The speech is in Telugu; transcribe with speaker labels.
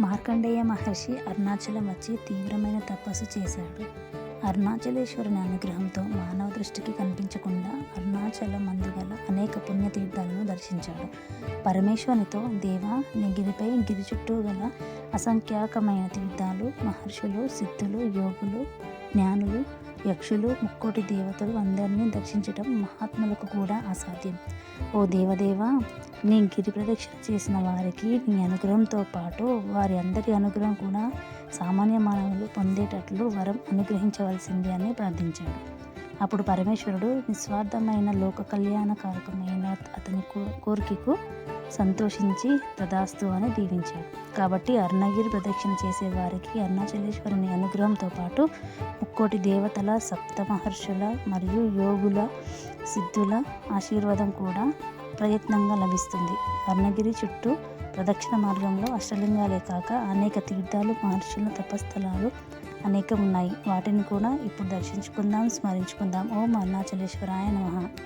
Speaker 1: మార్కండేయ మహర్షి అరుణాచలం వచ్చి తీవ్రమైన తపస్సు చేశాడు. అరుణాచలేశ్వరుని అనుగ్రహంతో మానవ దృష్టికి కనిపించకుండా అరుణాచలం అందుగల అనేక పుణ్యతీర్థాలను దర్శించాడు. పరమేశ్వరునితో దేవా నిగిరిపై గిరి చుట్టూ గల అసంఖ్యాకమైన తీర్థాలు మహర్షులు సిద్ధులు యోగులు జ్ఞానులు యక్షులు ముక్కోటి దేవతలు అందరినీ దర్శించటం మహాత్ములకు కూడా అసాధ్యం. ఓ దేవదేవ నీ గిరి ప్రదక్షిణ చేసిన వారికి నీ అనుగ్రహంతో పాటు వారి అందరి అనుగ్రహం కూడా సామాన్య మానవులు పొందేటట్లు వరం అనుగ్రహించవలసింది అని ప్రార్థించాడు. అప్పుడు పరమేశ్వరుడు నిస్వార్థమైన లోక కళ్యాణకారకమైన అతని కో- కోరికకు సంతోషించి తదాస్తు అని దీవించాడు కాబట్టి అరుణగిరి ప్రదక్షిణ చేసే వారికి అరుణాచలేశ్వరుని అనుగ్రహంతో పాటు ముక్కోటి దేవతల సప్త మహర్షుల మరియు యోగుల సిద్ధుల ఆశీర్వాదం కూడా ప్రయత్నంగా లభిస్తుంది. అరుణగిరి చుట్టూ ప్రదక్షిణ మార్గంలో అష్టలింగాలే కాక అనేక తీర్థాలు మహర్షుల తపస్థలాలు అనేకం ఉన్నాయి వాటిని కూడా ఇప్పుడు దర్శించుకుందాం స్మరించుకుందాం. ఓం అరుణాచలేశ్వరాయ నమ.